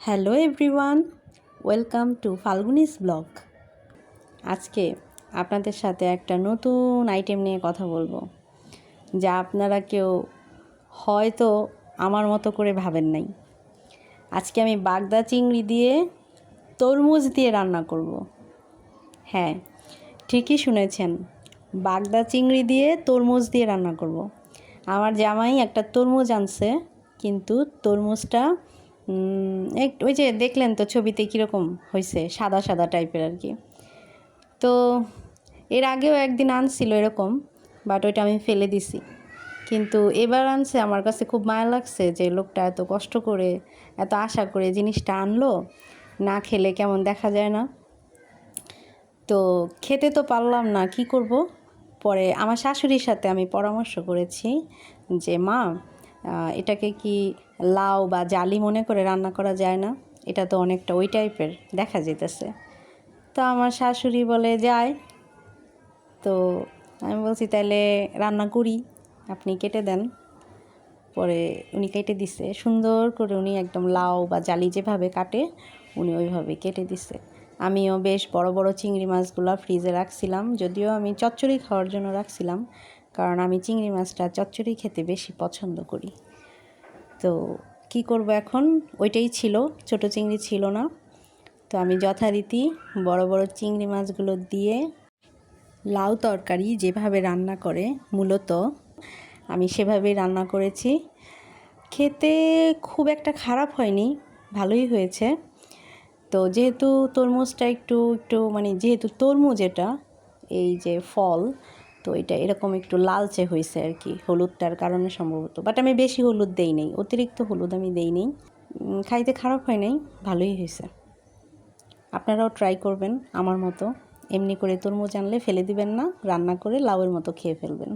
Hello everyone, welcome to Falguni's blog. আজকে আপনাদের সাথে একটা নতুন আইটেম নিয়ে কথা বলব, যা আপনারা কেউ হয়তো আমার মতো করে ভাবেন নাই। আজকে আমি বাগদা চিংড়ি দিয়ে তরমুজ দিয়ে রান্না করব। হ্যাঁ ঠিকই শুনেছেন, বাগদা চিংড়ি দিয়ে তরমুজ দিয়ে রান্না করব। আমার জামাই একটা তরমুজ আনছে, কিন্তু তরমুজটা ওই যে দেখলেন তো ছবিতে কীরকম হয়েছে সাদা সাদা টাইপের আর কি। তো এর আগেও একদিন আনছিল এরকম বাট ওইটা আমি ফেলে দিছি। কিন্তু এবার আনছে, আমার কাছে খুব মায়া লাগছে যে লোকটা এত কষ্ট করে, এত আশা করে জিনিসটা আনলো, না খেলে কেমন দেখা যায় না। তো খেতে তো পারলাম না, কি করব? পরে আমার শাশুড়ির সাথে আমি পরামর্শ করেছি যে, মা এটাকে কি লাউ বা জালি মনে করে রান্না করা যায় না? এটা তো অনেকটা ওই টাইপের, দেখা যেতেছে। তো আমার শাশুড়ি বলে যায় তো আমি বলছি তাহলে রান্না করি। আপনি কেটে দেন। পরে উনি কেটে দিছে। সুন্দর করে উনি একদম লাউ বা জালি যেভাবে কাটে, উনি ওইভাবে কেটে দিছে। আমিও বেশ বড় বড় চিংড়ি মাছগুলো ফ্রিজে রাখছিলাম, যদিও আমি চচ্চড়ি খাওয়ার জন্য রাখছিলাম। কারণ আমি চিংড়ি মাছটা চচ্চড়ি খেতে বেশি পছন্দ করি। তো কি করব এখন? ওইটাই ছিল, ছোট চিংড়ি ছিল না। তো আমি যথারীতি বড় বড় চিংড়ি মাছগুলো দিয়ে লাউ তরকারি যেভাবে রান্না করে, মূলত আমি সেভাবেই রান্না করেছি। খেতে খুব একটা খারাপ হয়নি, ভালোই হয়েছে। তো যেহেতু তরমুজটা একটু একটু মানে যেহেতু তরমুজ এটা, এই যে ফল তো এটা এরকম একটু লালচে হয়েছে আর কি, হলুদটার কারণে সম্ভবত। বাট আমি বেশি হলুদ দেই নেই, অতিরিক্ত হলুদ আমি দেই নেই। খাইতে খারাপ হয় নাই, ভালোই হয়েছে আপনারাও ট্রাই করবেন আমার মতো। এমনি করে তরমুজ আনলে ফেলে দিবেন না, রান্না করে লাউয়ের মতো খেয়ে ফেলবেন।